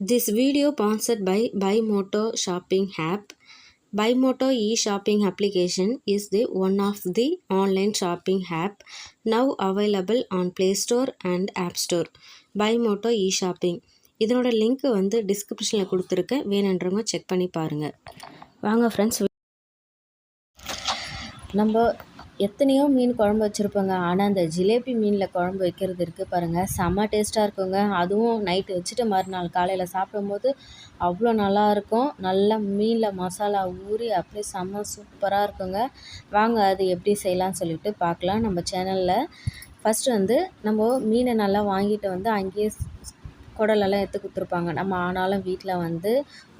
This video sponsored by Buymoto shopping app. Buymoto e-shopping application is the one of the online shopping app now available on Play Store and App Store. Buymoto e-shopping இதனோட link வந்து டிஸ்கிரிப்ஷனில் கொடுத்துருக்கேன் வேணுன்றவங்க check பண்ணி பாருங்கள் வாங்க friends நம்ம எத்தனையோ மீன் குழம்பு வச்சுருப்போங்க. ஆனால் அந்த ஜிலேபி மீனில் குழம்பு வைக்கிறது இருக்குது பாருங்கள் செம்ம டேஸ்ட்டாக இருக்குங்க. அதுவும் நைட்டு வச்சுட்டு மறுநாள் காலையில் சாப்பிடும்போது அவ்வளோ நல்லாயிருக்கும் நல்லா மீனில் மசாலா ஊறி அப்படியே செம்ம சூப்பராக இருக்குங்க. வாங்க அது எப்படி செய்யலாம்னு சொல்லிட்டு பார்க்கலாம். நம்ம சேனலில் ஃபஸ்ட்டு வந்து நம்ம மீனை நல்லா வாங்கிட்டு வந்து அங்கேயே குடலெல்லாம் எடுத்து கொடுத்துருப்பாங்க. நம்ம ஆனாலும் வீட்டில் வந்து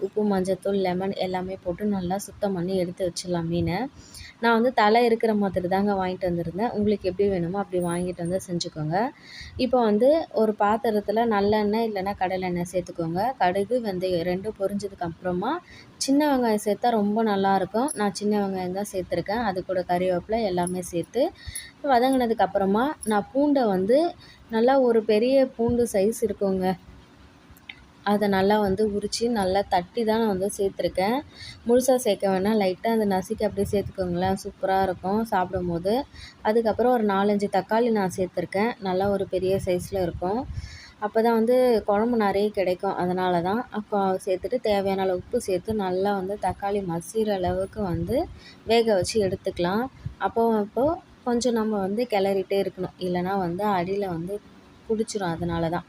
உப்பு மஞ்சத்தூள் லெமன் எல்லாமே போட்டு நல்லா சுத்தம் பண்ணி எடுத்து வச்சிடலாம் மீனை. நான் வந்து தலை இருக்கிற மாதிரி தாங்க வாங்கிட்டு வந்திருந்தேன். உங்களுக்கு எப்படி வேணுமோ அப்படி வாங்கிட்டு வந்து செஞ்சுக்கோங்க. இப்போ வந்து ஒரு பாத்திரத்தில் நல்லெண்ணெய் இல்லைன்னா கடலெண்ணெய் சேர்த்துக்கோங்க. கடுகு வெந்தயம் ரெண்டும் பொரிஞ்சதுக்கு அப்புறமா சின்ன வெங்காயம் சேர்த்தா ரொம்ப நல்லாயிருக்கும் நான் சின்ன வெங்காயம் தான் சேர்த்துருக்கேன். அது கூட கறிவேப்பிலை எல்லாமே சேர்த்து வதங்கினதுக்கு அப்புறமா நான் பூண்டை வந்து நல்லா ஒரு பெரிய பூண்டு சைஸ் இருக்குங்க. அதை நல்லா வந்து உரித்து நல்லா தட்டி தான் நான் வந்து சேர்த்துருக்கேன். முழுசாக சேர்க்க வேணாம். லைட்டாக அந்த நசுக்கி அப்படியே சேர்த்துக்கோங்களேன். சூப்பராக இருக்கும் சாப்பிடும்போது. அதுக்கப்புறம் ஒரு நாலஞ்சு தக்காளி நான் சேர்த்துருக்கேன். நல்லா ஒரு பெரிய சைஸில் இருக்கும். அப்போ தான் வந்து குழம்பு நிறைய கிடைக்கும். அதனால தான் அப்போ சேர்த்துட்டு தேவையான அளவு உப்பு சேர்த்து நல்லா வந்து தக்காளி மசிகிற அளவுக்கு வந்து வேக வச்சு எடுத்துக்கலாம். அப்போ அப்போது கொஞ்சம் நம்ம வந்து கிளறிட்டே இருக்கணும். இல்லைனா வந்து அடியில் வந்து பிடிச்சிரும். அதனால தான்.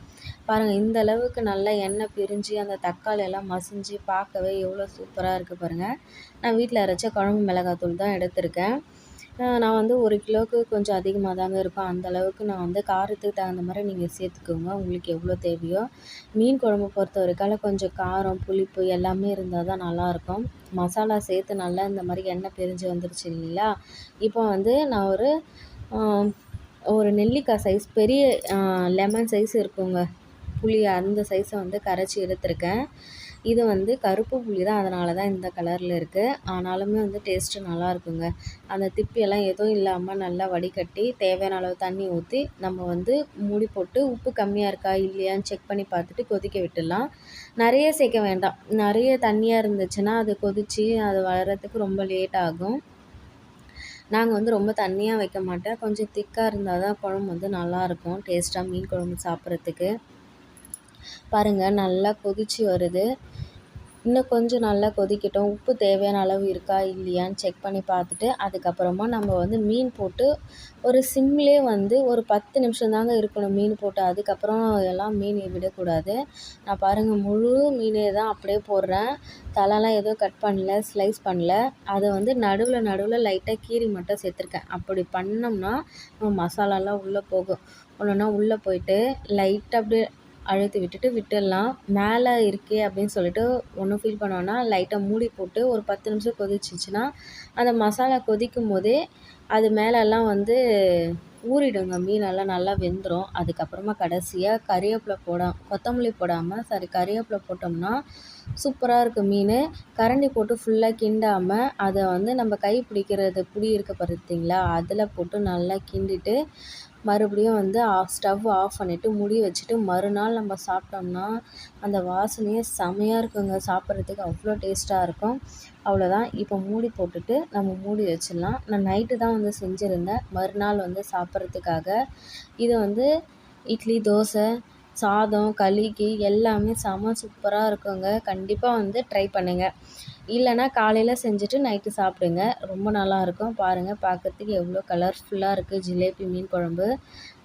பாருங்கள் இந்த அளவுக்கு நல்லா எண்ணெய் பிரிஞ்சு அந்த தக்காளி எல்லாம் மசிஞ்சு பார்க்கவே எவ்வளோ சூப்பராக இருக்குது பாருங்கள் நான் வீட்டில் அரைச்ச குழம்பு மிளகாத்தூள் தான் எடுத்திருக்கேன். நான் வந்து ஒரு கிலோவுக்கு கொஞ்சம் அதிகமாக தாங்க இருக்கும். அந்த அளவுக்கு நான் வந்து காரத்துக்கு தகுந்த மாதிரி நீங்கள் சேர்த்துக்கோங்க. உங்களுக்கு எவ்வளோ தேவையோ. மீன் குழம்பு பொறுத்த வரைக்கும் கொஞ்சம் காரம் புளிப்பு எல்லாமே இருந்தால் தான் நல்லாயிருக்கும் மசாலா சேர்த்து நல்லா இந்த மாதிரி எண்ணெய் பிரிஞ்சு வந்துருச்சு இல்லைங்களா? இப்போ வந்து நான் ஒரு ஒரு நெல்லிக்காய் சைஸ் பெரிய லெமன் சைஸ் இருக்குங்க. புளி அந்த சைஸை வந்து கரைச்சி எடுத்திருக்கேன். இது வந்து கருப்பு புளி தான். அதனால தான் இந்த கலரில் இருக்குது ஆனாலுமே வந்து டேஸ்ட்டு நல்லா இருக்குங்க. அந்த திப்பியெல்லாம் எதுவும் இல்லாமல் நல்லா வடிகட்டி தேவையான அளவு தண்ணி ஊற்றி நம்ம வந்து மூடி போட்டு உப்பு கம்மியாக இருக்கா இல்லையான்னு செக் பண்ணி பார்த்துட்டு கொதிக்க விட்டுடலாம். நிறைய சேர்க்க வேண்டாம். நிறைய தண்ணியாக இருந்துச்சுன்னா அது கொதித்து அது வளர்கிறதுக்கு ரொம்ப லேட் ஆகும். நாங்கள் வந்து ரொம்ப தண்ணியாக வைக்க மாட்டேன். கொஞ்சம் திக்காக இருந்தால் தான் குழம்பு வந்து நல்லாயிருக்கும் டேஸ்ட்டாக மீன் குழம்பு சாப்பிட்றதுக்கு. பாருங்கள் நல்லா கொதித்து வருது. இன்னும் கொஞ்சம் நல்லா கொதிக்கட்டும். உப்பு தேவையான அளவு இருக்கா இல்லையான்னு செக் பண்ணி பார்த்துட்டு அதுக்கப்புறமா நம்ம வந்து மீன் போட்டு ஒரு சிம்லேயே வந்து ஒரு பத்து நிமிஷம் தாங்க இருக்கணும் மீன் போட்டு. அதுக்கப்புறம் எல்லாம் மீன் விடக்கூடாது. நான் பாருங்கள் முழு மீனே தான் அப்படியே போடுறேன். தலைலாம் எதுவும் கட் பண்ணல ஸ்லைஸ் பண்ணல. அதை வந்து நடுவில் நடுவில் லைட்டாக கீரி மட்டும் சேர்த்துருக்கேன். அப்படி பண்ணோம்னா மசாலாலாம் உள்ளே போகும். ஒன்றுனா உள்ளே போயிட்டு லைட்டாக அப்படியே அழுத்தி விட்டுட்டு விட்டுடலாம். மேலே இருக்கே அப்படின்னு சொல்லிட்டு ஒன்றும் ஃபீல் பண்ணோன்னா லைட்டாக மூடி போட்டு ஒரு பத்து நிமிஷம் கொதிச்சிச்சின்னா அந்த மசாலா கொதிக்கும் போதே அது மேலெல்லாம் வந்து ஊறிடுங்க. மீனெல்லாம் நல்லா வெந்துடும் அதுக்கப்புறமா கடைசியாக கறிவேப்பிலை போட கொத்தமல்லி போடாமல் சாரி கறிவேப்பிலை போட்டோம்னா சூப்பராக இருக்கும் மீன். கரண்டி போட்டு ஃபுல்லாக கிண்டாமல் அதை வந்து நம்ம கை பிடிக்கிறது புளி இருக்க பார்த்தீங்களா அதில் போட்டு நல்லா கிண்டிட்டு மறுபடியும் வந்து ஆஃப் ஸ்டவ் ஆஃப் பண்ணிவிட்டு மூடி வச்சுட்டு மறுநாள் நம்ம சாப்பிட்டோம்னா அந்த வாசனையே செமையாக இருக்குங்க. சாப்பிட்றதுக்கு அவ்வளோ டேஸ்ட்டாக இருக்கும். அவ்வளோதான். இப்போ மூடி போட்டுட்டு நம்ம மூடி வச்சிடலாம். நான் நைட்டு தான் வந்து செஞ்சுருந்தேன். மறுநாள் வந்து சாப்பிட்றதுக்காக. இதை வந்து இட்லி தோசை சாதம் களிக்கு எல்லாமே செம சூப்பராக இருக்குங்க. கண்டிப்பாக வந்து ட்ரை பண்ணுங்கள் இல்லைனா காலையில் செஞ்சுட்டு நைட்டு சாப்பிடுங்க. ரொம்ப நல்லாயிருக்கும் பாருங்கள் பார்க்குறதுக்கு எவ்வளோ கலர்ஃபுல்லாக இருக்குது ஜிலேபி மீன் குழம்பு.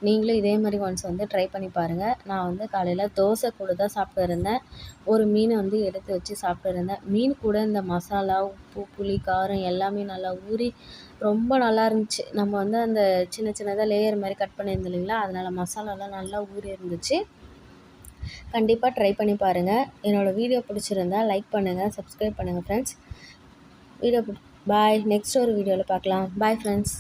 நீங்களும் இதே மாதிரி ஒன்ஸ் வந்து ட்ரை பண்ணி பாருங்கள் நான் வந்து காலையில் தோசை கூட தான் சாப்பிட்டு இருந்தேன் ஒரு மீனை வந்து எடுத்து வச்சு சாப்பிட்டு இருந்தேன் மீன் கூட இந்த மசாலா உப்பு புளி காரம் எல்லாமே நல்லா ஊறி ரொம்ப நல்லா இருந்துச்சு. நம்ம வந்து அந்த சின்ன சின்னதாக லேயர் மாதிரி கட் பண்ணியிருந்தோம் இல்லைங்களா? அதனால் மசாலாலாம் நல்லா ஊறி இருந்துச்சு. கண்டிப்பாக ட்ரை பண்ணி பாருங்கள் என்னோடய வீடியோ பிடிச்சிருந்தா லைக் பண்ணுங்கள் சப்ஸ்கிரைப் பண்ணுங்கள் ஃப்ரெண்ட்ஸ் வீடியோ பாய் நெக்ஸ்ட் ஒரு வீடியோவில் பார்க்கலாம். Bye friends